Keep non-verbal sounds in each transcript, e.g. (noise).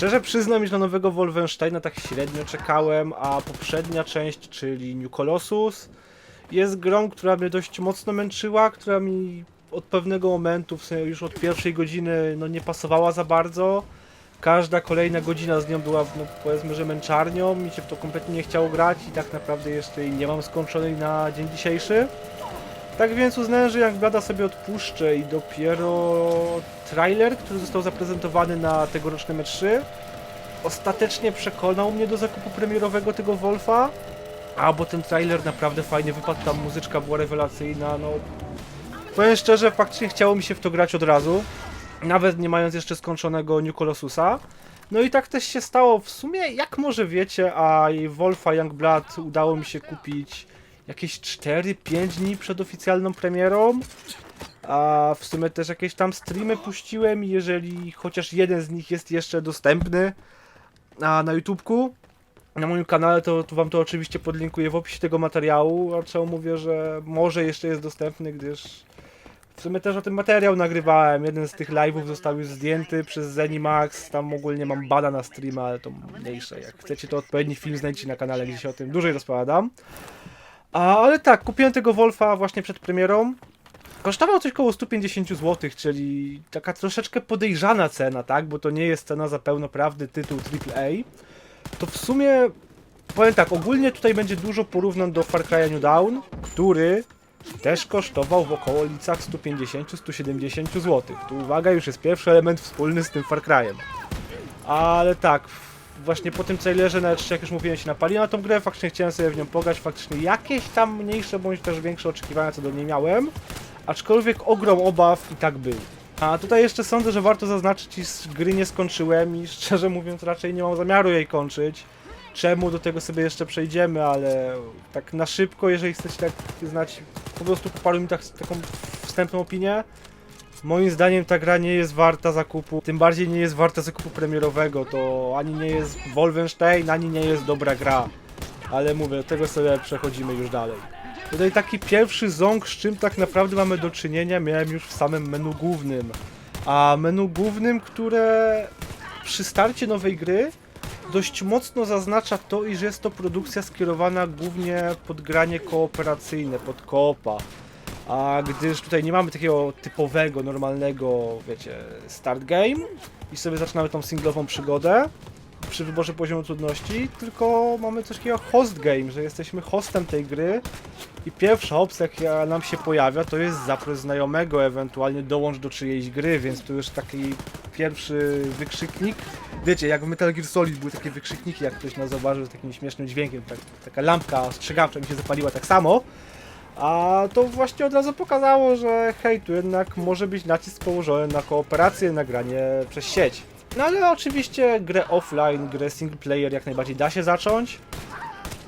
Szczerze przyznam, że na nowego Wolfensteina tak średnio czekałem, a poprzednia część, czyli New Colossus, jest grą, która mnie dość mocno męczyła, która mi od pewnego momentu, w już od pierwszej godziny, no nie pasowała za bardzo. Każda kolejna godzina z nią była, no powiedzmy, że męczarnią, mi się w to kompletnie nie chciało grać i tak naprawdę jeszcze jej nie mam skończonej na dzień dzisiejszy. Tak więc uznałem, że jak blada sobie odpuszczę i dopiero trailer, który został zaprezentowany na tegorocznym E3, ostatecznie przekonał mnie do zakupu premierowego tego Wolfa. A, bo ten trailer naprawdę fajnie wypadł, tam muzyczka była rewelacyjna, no... Powiem szczerze, faktycznie chciało mi się w to grać od razu, nawet nie mając jeszcze skończonego New Colossusa. No i tak też się stało. W sumie, jak może wiecie, a Wolfa Youngblood udało mi się kupić jakieś 4-5 dni przed oficjalną premierą. A w sumie też jakieś tam streamy puściłem, jeżeli chociaż jeden z nich jest jeszcze dostępny a na YouTubku. Na moim kanale to, to wam to oczywiście podlinkuję w opisie tego materiału, a czemu mówię, że może jeszcze jest dostępny, gdyż w sumie też o tym materiał nagrywałem. Jeden z tych live'ów został już zdjęty przez Zenimax. Tam ogólnie mam bada na streama, ale to mniejsze. Jak chcecie, to odpowiedni film znajdziecie na kanale, gdzie się o tym dłużej rozpowiadam. A, ale tak, kupiłem tego Wolfa właśnie przed premierą. Kosztował coś koło 150 zł, czyli taka troszeczkę podejrzana cena, tak? Bo to nie jest cena za pełnoprawny tytuł AAA. To w sumie, powiem tak, ogólnie tutaj będzie dużo porównań do Far Cry New Dawn, który też kosztował w okolicach 150-170 zł. Tu uwaga, już jest pierwszy element wspólny z tym Far Cry'em. Ale tak, właśnie po tym trailerze, nawet jak już mówiłem, się napali na tą grę, faktycznie chciałem sobie w nią pograć, faktycznie jakieś tam mniejsze bądź też większe oczekiwania co do niej miałem, aczkolwiek ogrom obaw i tak był. A tutaj jeszcze sądzę, że warto zaznaczyć, iż gry nie skończyłem i szczerze mówiąc raczej nie mam zamiaru jej kończyć. Czemu do tego sobie jeszcze przejdziemy, ale tak na szybko, jeżeli chcecie tak znać po prostu po paru minutach taką wstępną opinię, Moim zdaniem ta gra nie jest warta zakupu, tym bardziej nie jest warta zakupu premierowego, to ani nie jest Wolfenstein, ani nie jest dobra gra. Ale mówię, tego sobie przechodzimy już dalej. Tutaj taki pierwszy ząg, z czym tak naprawdę mamy do czynienia, miałem już w samym menu głównym. A menu głównym, które przy starcie nowej gry dość mocno zaznacza to, iż jest to produkcja skierowana głównie pod granie kooperacyjne, pod koopa. A gdyż tutaj nie mamy takiego typowego, normalnego, wiecie, start game i sobie zaczynamy tą singlową przygodę przy wyborze poziomu trudności, tylko mamy coś takiego host game, że jesteśmy hostem tej gry i pierwsza opcja, jaka nam się pojawia, to jest zaproś znajomego, ewentualnie dołącz do czyjejś gry, więc tu już taki pierwszy wykrzyknik. Wiecie, jak w Metal Gear Solid były takie wykrzykniki, jak ktoś nas zauważył z takim śmiesznym dźwiękiem, tak, taka lampka ostrzegawcza mi się zapaliła tak samo. A to właśnie od razu pokazało, że hej, tu jednak może być nacisk położony na kooperację, na granie przez sieć. No ale oczywiście grę offline, grę single player jak najbardziej da się zacząć.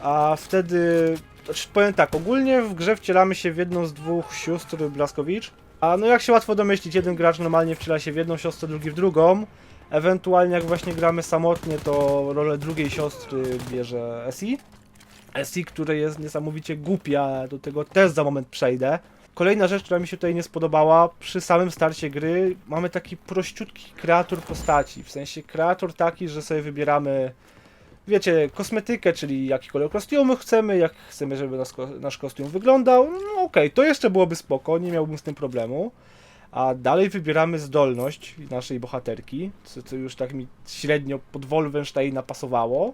A wtedy, znaczy powiem tak, ogólnie w grze wcielamy się w jedną z dwóch sióstr Blaskowicz. A no jak się łatwo domyślić, jeden gracz normalnie wciela się w jedną siostrę, drugi w drugą. Ewentualnie jak właśnie gramy samotnie, to rolę drugiej siostry bierze SI. SI, które jest niesamowicie głupia, do tego też za moment przejdę. Kolejna rzecz, która mi się tutaj nie spodobała, przy samym starcie gry mamy taki prościutki kreator postaci, w sensie kreator taki, że sobie wybieramy, wiecie, kosmetykę, czyli jaki kolor kostiumu chcemy, jak chcemy, żeby nas, ko- nasz kostium wyglądał, no okej, to jeszcze byłoby spoko, nie miałbym z tym problemu. A dalej wybieramy zdolność naszej bohaterki, co, co już tak mi średnio pod Wolfensteina pasowało.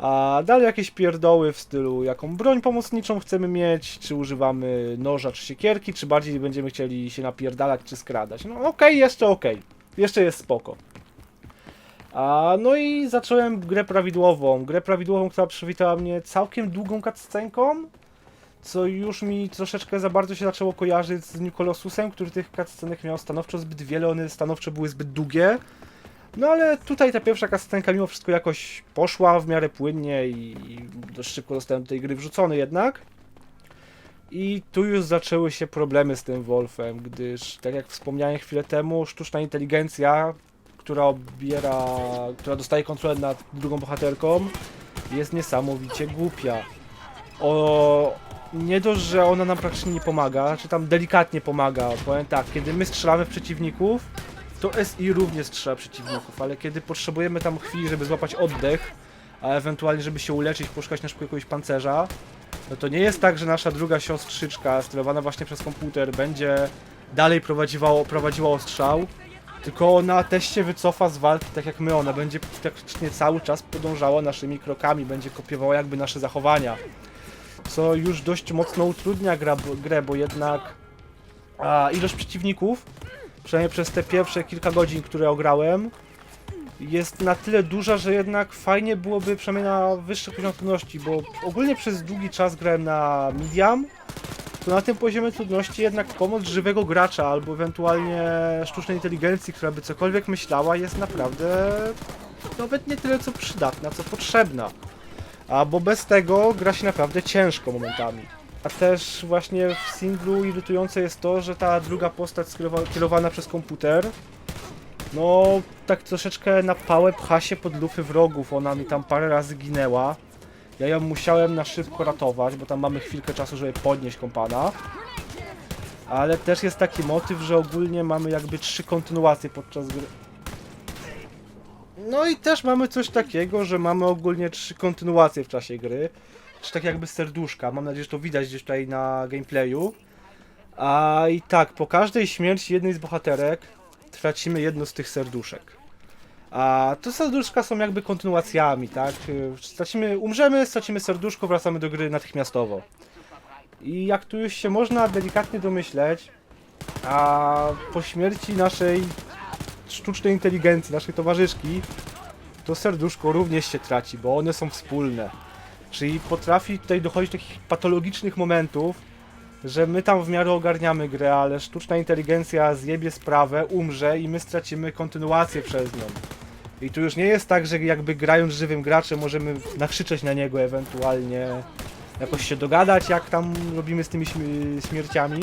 A dalej jakieś pierdoły w stylu, jaką broń pomocniczą chcemy mieć, czy używamy noża czy siekierki, czy bardziej będziemy chcieli się napierdalać czy skradać. No okej, jeszcze okej. Jeszcze jest spoko. A, no i zacząłem grę prawidłową. Grę prawidłową, która przywitała mnie całkiem długą cutscenką, co już mi troszeczkę za bardzo się zaczęło kojarzyć z New Colossusem, który tych cutscenek miał stanowczo zbyt wiele, one stanowczo były zbyt długie. No ale tutaj ta pierwsza kastenka mimo wszystko jakoś poszła w miarę płynnie i dość szybko zostałem do tej gry wrzucony jednak. I tu już zaczęły się problemy z tym Wolfem, gdyż tak jak wspomniałem chwilę temu, sztuczna inteligencja, która obiera, która dostaje kontrolę nad drugą bohaterką, jest niesamowicie głupia. O, nie dość, że ona nam praktycznie nie pomaga, czy tam delikatnie pomaga, powiem tak, kiedy my strzelamy w przeciwników, to SI również strzela przeciwników, ale kiedy potrzebujemy tam chwili, żeby złapać oddech, a ewentualnie żeby się uleczyć, poszukać na szybko jakiegoś pancerza, no to nie jest tak, że nasza druga siostrzyczka, sterowana właśnie przez komputer, będzie dalej prowadziła, prowadziła ostrzał, tylko ona też się wycofa z walki tak jak my, ona będzie praktycznie cały czas podążała naszymi krokami, będzie kopiowała jakby nasze zachowania. Co już dość mocno utrudnia gra, grę, bo jednak a, ilość przeciwników, przynajmniej przez te pierwsze kilka godzin, które ograłem, jest na tyle duża, że jednak fajnie byłoby przynajmniej na wyższy poziom trudności, bo ogólnie przez długi czas grałem na medium, to na tym poziomie trudności jednak pomoc żywego gracza albo ewentualnie sztucznej inteligencji, która by cokolwiek myślała, jest naprawdę nawet nie tyle co przydatna, co potrzebna. A bo bez tego gra się naprawdę ciężko momentami. A też właśnie w singlu irytujące jest to, że ta druga postać kierowana przez komputer no, tak troszeczkę na pałę pcha się pod lufy wrogów. Ona mi tam parę razy ginęła. Ja ją musiałem na szybko ratować, bo tam mamy chwilkę czasu, żeby podnieść kompana. Ale też jest taki motyw, że ogólnie mamy jakby trzy kontynuacje podczas gry. No i też mamy coś takiego, że mamy ogólnie trzy kontynuacje w czasie gry. Czy tak jakby serduszka. Mam nadzieję, że to widać gdzieś tutaj na gameplayu. A i tak, po każdej śmierci jednej z bohaterek tracimy jedno z tych serduszek. A te serduszka są jakby kontynuacjami, tak? Stracimy, umrzemy, stracimy serduszko, wracamy do gry natychmiastowo. I jak tu już się można delikatnie domyśleć, a po śmierci naszej sztucznej inteligencji, naszej towarzyszki, to serduszko również się traci, bo one są wspólne. Czyli potrafi tutaj dochodzić do takich patologicznych momentów, że my tam w miarę ogarniamy grę, ale sztuczna inteligencja zjebie sprawę, umrze i my stracimy kontynuację przez nią. I tu już nie jest tak, że jakby grając żywym graczem możemy nakrzyczeć na niego ewentualnie, jakoś się dogadać, jak tam robimy z tymi śmi- śmierciami.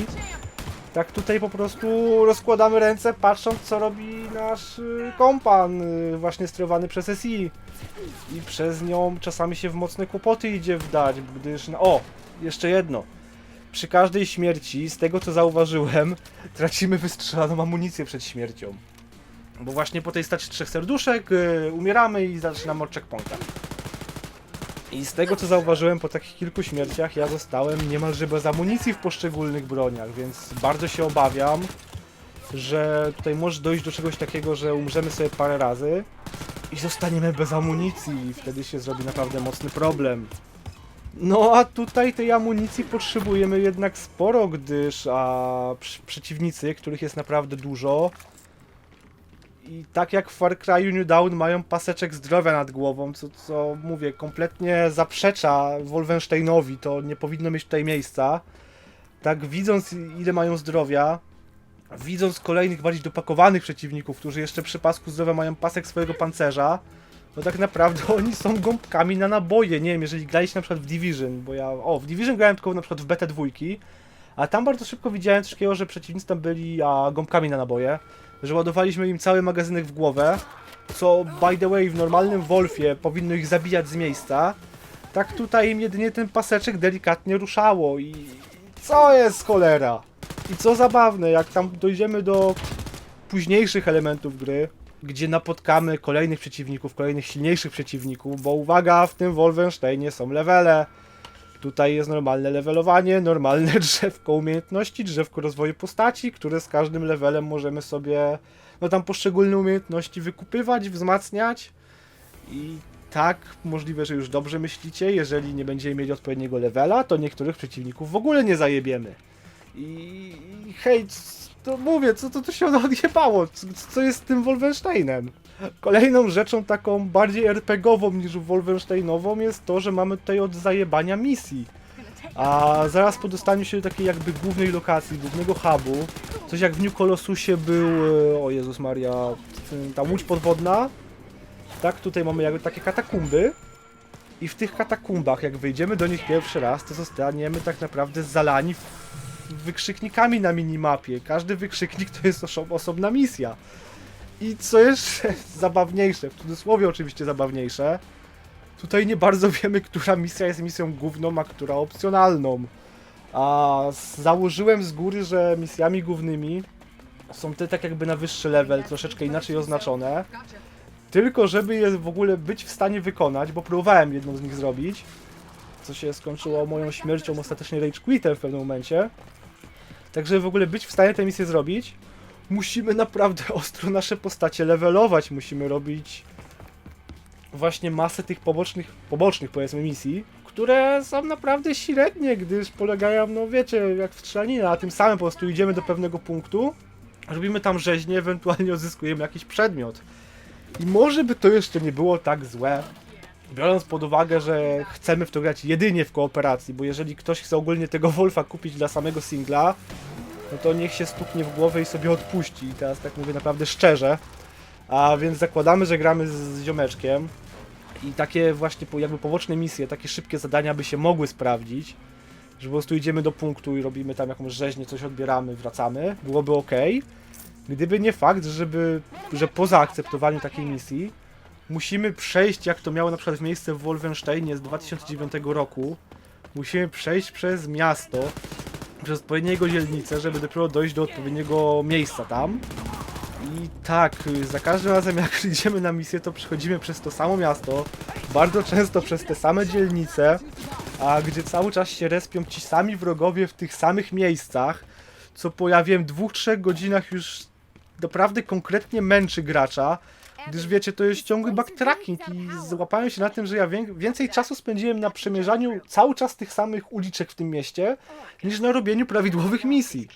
Tak tutaj po prostu rozkładamy ręce, patrząc co robi nasz y, kompan, y, właśnie sterowany przez SI. I przez nią czasami się w mocne kłopoty idzie wdać, gdyż... O! Jeszcze jedno przy każdej śmierci, z tego co zauważyłem, (laughs) tracimy wystrzelaną amunicję przed śmiercią. Bo właśnie po tej stacie trzech serduszek yy, umieramy i zaczynamy od checkpointa. I z tego co zauważyłem po takich kilku śmierciach, ja zostałem niemalże bez amunicji w poszczególnych broniach, więc bardzo się obawiam, że tutaj może dojść do czegoś takiego, że umrzemy sobie parę razy i zostaniemy bez amunicji i wtedy się zrobi naprawdę mocny problem. No a tutaj tej amunicji potrzebujemy jednak sporo, gdyż a, przeciwnicy, których jest naprawdę dużo i tak jak w Far Cry New Dawn mają paseczek zdrowia nad głową, co, co mówię, kompletnie zaprzecza Wolfensteinowi, to nie powinno mieć tutaj miejsca. Tak widząc ile mają zdrowia, widząc kolejnych bardziej dopakowanych przeciwników, którzy jeszcze przy pasku zdrowia mają pasek swojego pancerza, no tak naprawdę (laughs) oni są gąbkami na naboje. Nie wiem, jeżeli graliście na przykład w Division, bo ja. O, w Division grałem tylko na przykład w BT dwójki, a tam bardzo szybko widziałem coś takiego, że przeciwnicy tam byli a, gąbkami na naboje, że ładowaliśmy im cały magazynek w głowę, co by the way w normalnym Wolfie powinno ich zabijać z miejsca. Tak tutaj im jedynie ten paseczek delikatnie ruszało i. Co jest cholera? I co zabawne, jak tam dojdziemy do późniejszych elementów gry, gdzie napotkamy kolejnych przeciwników, kolejnych silniejszych przeciwników, bo uwaga, w tym Wolfensteinie są levele. Tutaj jest normalne levelowanie, normalne (laughs) drzewko umiejętności, drzewko rozwoju postaci, które z każdym levelem możemy sobie, no tam poszczególne umiejętności wykupywać, wzmacniać. I tak, możliwe, że już dobrze myślicie, jeżeli nie będziemy mieli odpowiedniego levela, to niektórych przeciwników w ogóle nie zajebiemy. I hej, to mówię, co to tu się odjebało? Co, co jest z tym Wolfensteinem? Kolejną rzeczą taką bardziej RPGową niż Wolfensteinową jest to, że mamy tutaj od zajebania misji. A zaraz po dostaniu się do takiej jakby głównej lokacji, głównego hubu, coś jak w New Colossusie był, e, o Jezus Maria, ta łódź podwodna, tak, tutaj mamy jakby takie katakumby i w tych katakumbach, jak wyjdziemy do nich pierwszy raz, to zostaniemy tak naprawdę zalani wykrzyknikami na minimapie. Każdy wykrzyknik to jest oso- osobna misja. I co jeszcze (laughs) zabawniejsze, w cudzysłowie oczywiście zabawniejsze, tutaj nie bardzo (laughs) wiemy, która misja jest misją główną, a która opcjonalną. A założyłem z góry, że misjami głównymi są te tak jakby na wyższy level, troszeczkę inaczej oznaczone. Tylko żeby je w ogóle być w stanie wykonać, bo próbowałem jedną z nich zrobić, co się skończyło moją śmiercią, ostatecznie rage quitem w pewnym momencie. Tak, w ogóle być w stanie tę misję zrobić, musimy naprawdę (laughs) ostro nasze postacie levelować, musimy robić właśnie masę tych pobocznych, pobocznych powiedzmy misji, które są naprawdę średnie, gdyż polegają, no wiecie, jak w strzelaninę, a tym samym po prostu idziemy do pewnego punktu, robimy tam rzeźnie, ewentualnie odzyskujemy jakiś przedmiot. I może by to jeszcze nie było tak złe, biorąc pod uwagę, że chcemy w to grać jedynie w kooperacji, bo jeżeli ktoś chce ogólnie tego Wolfa kupić dla samego singla, no to niech się stuknie w głowę i sobie odpuści. I teraz tak mówię naprawdę szczerze. A więc zakładamy, że gramy z, ziomeczkiem i takie właśnie jakby poboczne misje, takie szybkie zadania by się mogły sprawdzić, że po prostu idziemy do punktu i robimy tam jakąś rzeźnię, coś odbieramy, wracamy, byłoby ok. Gdyby nie fakt, żeby, że po zaakceptowaniu takiej misji musimy przejść, jak to miało na przykład miejsce w Wolfensteinie z 2009 roku, musimy przejść przez miasto, przez odpowiednie jego dzielnice, żeby dopiero dojść do odpowiedniego miejsca tam. I tak, za każdym razem jak (laughs) idziemy na misję, to przechodzimy przez to samo miasto, bardzo często przez te same dzielnice, a gdzie cały czas się respią ci sami wrogowie w tych samych miejscach, co po ja wiem dwóch, trzech godzinach już naprawdę konkretnie męczy gracza, gdyż wiecie, to jest ciągły backtracking i złapałem się na tym, że ja wię- więcej czasu spędziłem na przemierzaniu cały czas tych samych uliczek w tym mieście, niż na robieniu prawidłowych misji.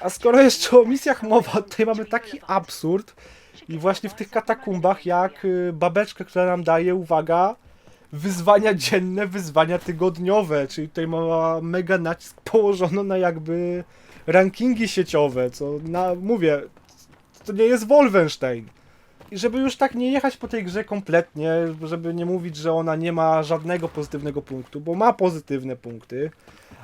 A skoro jeszcze o misjach mowa, tutaj mamy taki absurd i właśnie w tych katakumbach jak y, babeczka, która nam daje, uwaga, wyzwania dzienne, wyzwania tygodniowe, czyli tutaj ma mega nacisk położono na jakby rankingi sieciowe, co na, mówię, to nie jest Wolfenstein. I żeby już tak nie jechać po tej grze kompletnie, żeby nie mówić, że ona nie ma żadnego pozytywnego punktu, bo ma pozytywne punkty,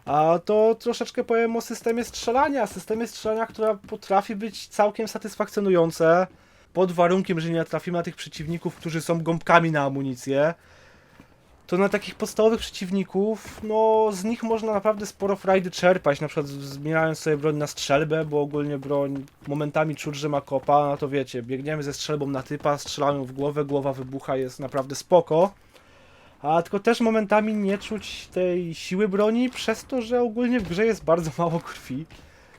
a to troszeczkę powiem o systemie strzelania. Systemie strzelania, która potrafi być całkiem satysfakcjonujące, pod warunkiem, że nie trafimy na tych przeciwników, którzy są gąbkami na amunicję. To na takich podstawowych przeciwników, no z nich można naprawdę sporo frajdy czerpać, na przykład zmieniając sobie broń na strzelbę, bo ogólnie broń momentami czuć, że ma kopa, no to wiecie, biegniemy ze strzelbą na typa, strzelamy w głowę, głowa wybucha, jest naprawdę spoko. A tylko też momentami nie czuć tej siły broni, przez to, że ogólnie w grze jest bardzo (laughs) mało krwi,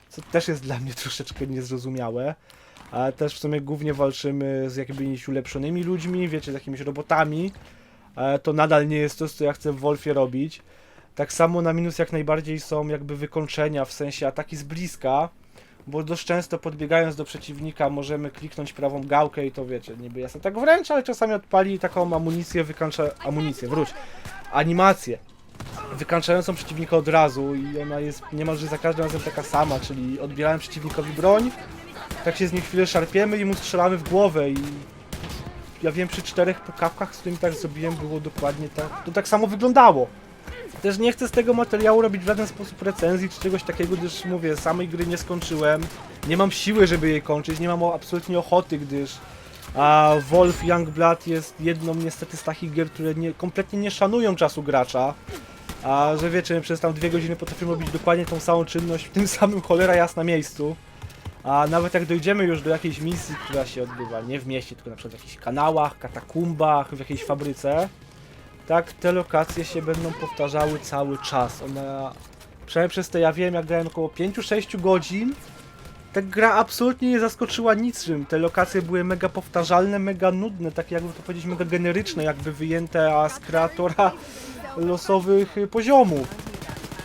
co też jest dla mnie troszeczkę niezrozumiałe. A też w sumie głównie walczymy z jakimiś ulepszonymi ludźmi, wiecie, z jakimiś robotami. To nadal nie jest to, co ja chcę w Wolfie robić. Tak samo na minus jak najbardziej są jakby wykończenia, w sensie ataki z bliska, bo dość często podbiegając do przeciwnika możemy kliknąć prawą gałkę i to wiecie, niby jest tak wręcz, ale czasami odpali taką amunicję, wykańcza... amunicję, wróć, animację wykańczającą przeciwnika od razu i ona jest niemalże za każdym razem taka sama, czyli odbierałem przeciwnikowi broń, tak się z nim chwilę szarpiemy i mu strzelamy w głowę i ja wiem przy czterech pukawkach, z którymi tak zrobiłem, było dokładnie tak, to tak samo wyglądało. Też nie chcę z tego materiału robić w żaden sposób recenzji czy czegoś takiego, gdyż mówię, samej gry nie skończyłem. Nie mam siły, żeby jej kończyć, nie mam absolutnie ochoty, gdyż a Wolf Youngblood jest jedną niestety z takich gier, które nie, kompletnie nie szanują czasu gracza. A że wiecie, przez tam dwie godziny potrafimy robić dokładnie tą samą czynność w tym samym cholera jasna miejscu. A nawet jak dojdziemy już do jakiejś misji, która się odbywa nie w mieście, tylko na przykład w jakichś kanałach, katakumbach, w jakiejś fabryce, tak te lokacje się będą powtarzały cały czas. Ona, przynajmniej przez te, ja wiem, jak grałem około 5-6 godzin, ta gra absolutnie nie zaskoczyła niczym. Te lokacje były mega powtarzalne, mega nudne, takie jakby to powiedzieć, mega generyczne, jakby wyjęte z kreatora losowych poziomów.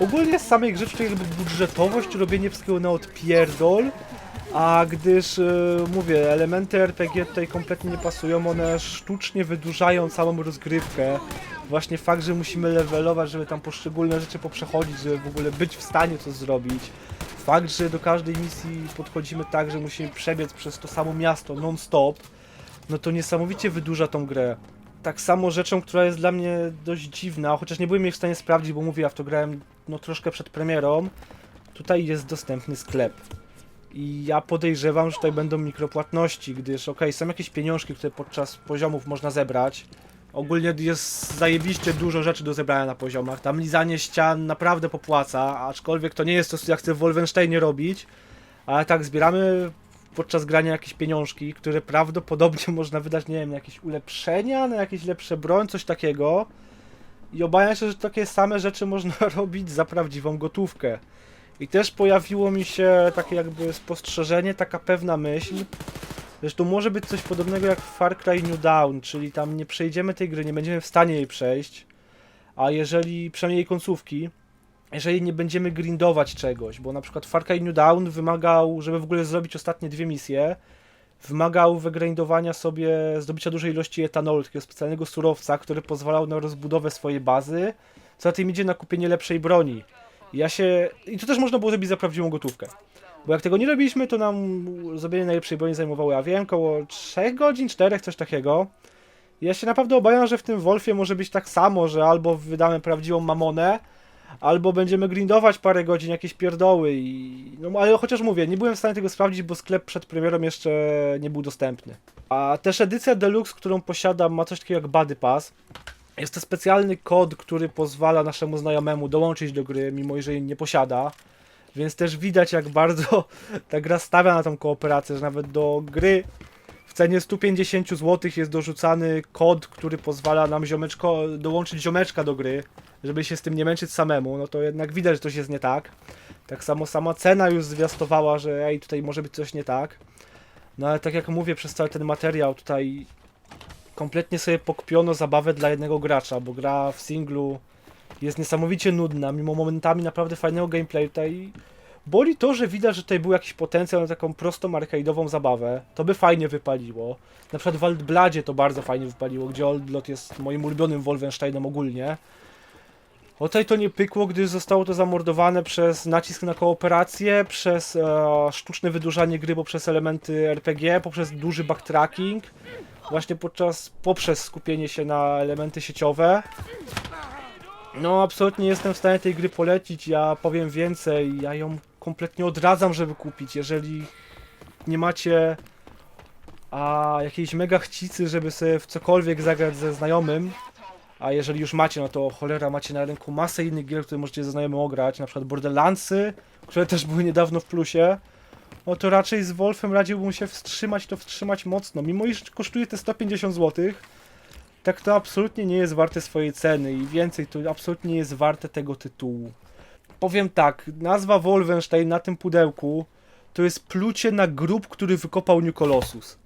Ogólnie z samej gry tutaj jakby budżetowość, robienie wszystkiego na odpierdol, a gdyż, y, mówię, elementy RPG tutaj kompletnie nie pasują, one sztucznie wydłużają całą rozgrywkę. Właśnie fakt, że musimy levelować, żeby tam poszczególne rzeczy poprzechodzić, żeby w ogóle być w stanie to zrobić. Fakt, że do każdej misji podchodzimy tak, że musimy przebiec przez to samo miasto non-stop, no to niesamowicie wydłuża tą grę. Tak samo rzeczą, która jest dla mnie dość dziwna, chociaż nie byłem jej w stanie sprawdzić, bo mówię, ja w to grałem no troszkę przed premierą, tutaj jest dostępny sklep. I ja podejrzewam, że tutaj będą mikropłatności, gdyż okej, są jakieś pieniążki, które podczas poziomów można zebrać. Ogólnie jest zajebiście dużo rzeczy do zebrania na poziomach. Tam lizanie ścian naprawdę popłaca, aczkolwiek to nie jest to, co ja chcę w Wolfensteinie robić. Ale tak, zbieramy podczas grania jakieś pieniążki, które prawdopodobnie (laughs) można wydać, nie wiem, na jakieś ulepszenia, na jakieś lepsze broń, coś takiego. I obawiam się, że takie same rzeczy można (laughs) robić za prawdziwą gotówkę. I też pojawiło mi się takie jakby spostrzeżenie, taka pewna myśl, że to może być coś podobnego jak w Far Cry New Dawn, czyli tam nie przejdziemy tej gry, nie będziemy w stanie jej przejść, a jeżeli, przynajmniej jej końcówki, jeżeli nie będziemy grindować czegoś, bo na przykład Far Cry New Dawn wymagał, żeby w ogóle zrobić ostatnie dwie misje, wymagał wygrindowania sobie zdobycia dużej ilości etanolu, takiego specjalnego surowca, który pozwalał na rozbudowę swojej bazy, co za tym idzie na kupienie lepszej broni. Ja się... I to też można było zrobić za prawdziwą gotówkę. Bo jak tego nie robiliśmy, to nam zrobienie najlepszej broni zajmowało, ja wiem, około 3 godzin, 4, coś takiego. Ja się naprawdę obawiam, że w tym Wolfie może być tak samo, że albo wydamy prawdziwą mamonę, albo będziemy grindować parę godzin jakieś pierdoły i... No ale chociaż mówię, nie byłem w stanie tego sprawdzić, bo sklep przed premierą jeszcze nie był dostępny. A też edycja Deluxe, którą posiadam, ma coś takiego jak Buddy Pass. Jest to specjalny kod, który pozwala naszemu znajomemu dołączyć do gry, mimo że jej nie posiada. Więc też widać, jak bardzo (laughs) ta gra stawia na tą kooperację, że nawet do gry w cenie 150 zł jest dorzucany kod, który pozwala nam ziomeczko, dołączyć ziomeczka do gry, żeby się z tym nie męczyć samemu, no to jednak widać, że coś jest nie tak. Tak samo sama cena już zwiastowała, że ej, tutaj może być coś nie tak. No ale tak jak mówię, przez cały ten materiał tutaj kompletnie sobie pokpiono zabawę dla jednego gracza, bo gra w singlu jest niesamowicie nudna, mimo momentami naprawdę fajnego gameplayu tutaj boli to, że widać, że tutaj był jakiś potencjał na taką prostą arcade'ową zabawę. To by fajnie wypaliło. Na przykład w Waldbladzie to bardzo fajnie wypaliło, gdzie Oldblot jest moim ulubionym Wolfensteinem ogólnie. O tutaj to nie pykło, gdyż zostało to zamordowane przez nacisk na kooperację, przez e, sztuczne wydłużanie gry poprzez elementy RPG, poprzez duży backtracking, właśnie podczas, poprzez skupienie się na elementy sieciowe. No, absolutnie nie jestem w stanie tej gry polecić. Ja powiem więcej. Ja ją kompletnie odradzam, żeby kupić. Jeżeli nie macie a jakiejś mega chcicy, żeby sobie w cokolwiek zagrać ze znajomym, a jeżeli już macie, no to cholera, macie na rynku masę innych gier, które możecie ze znajomym ograć, na przykład Borderlandsy, które też były niedawno w plusie, no to raczej z Wolfem radziłbym się wstrzymać, to wstrzymać mocno. Mimo iż kosztuje te 150 zł, tak to absolutnie nie jest warte swojej ceny i więcej, to absolutnie nie jest warte tego tytułu. Powiem tak, nazwa Wolfenstein na tym pudełku to jest plucie na grób, który wykopał New Colossus.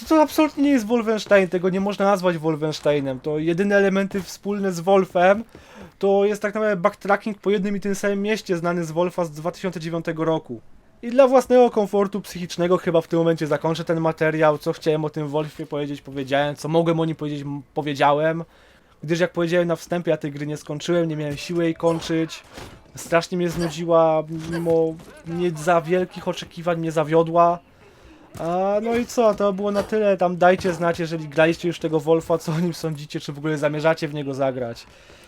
To, to absolutnie nie jest Wolfenstein, tego nie można nazwać Wolfensteinem. To jedyne elementy wspólne z Wolfem to jest tak naprawdę backtracking po jednym i tym samym mieście znany z Wolfa z 2009 roku. I dla własnego komfortu psychicznego chyba w tym momencie zakończę ten materiał. Co chciałem o tym Wolfie powiedzieć, powiedziałem. Co mogłem o nim powiedzieć, powiedziałem. Gdyż jak powiedziałem na wstępie, ja tej gry nie skończyłem, nie miałem siły jej kończyć. Strasznie mnie znudziła, mimo nie za wielkich oczekiwań mnie zawiodła. A, no i co, to było na tyle. Tam dajcie znać, jeżeli graliście już tego Wolfa, co o nim sądzicie, czy w ogóle zamierzacie w niego zagrać.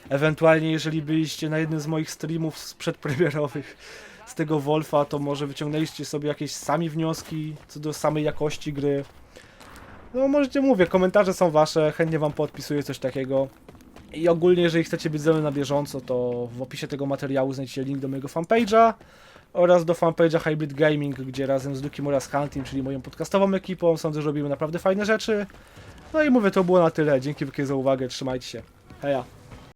Ewentualnie, jeżeli byliście na jednym z moich streamów sprzed premierowych z tego Wolfa, to może wyciągnęliście sobie jakieś sami wnioski co do samej jakości gry. No możecie, mówię, komentarze są wasze, chętnie wam podpisuję coś takiego. I ogólnie, jeżeli chcecie być ze mną na bieżąco, to w opisie tego materiału znajdziecie link do mojego fanpage'a oraz do fanpage'a Hybrid Gaming, gdzie razem z Lukim oraz Huntim, czyli moją podcastową ekipą, sądzę, że robimy naprawdę fajne rzeczy. No i mówię, to było na tyle. Dzięki wielkie za uwagę, trzymajcie się. Heja.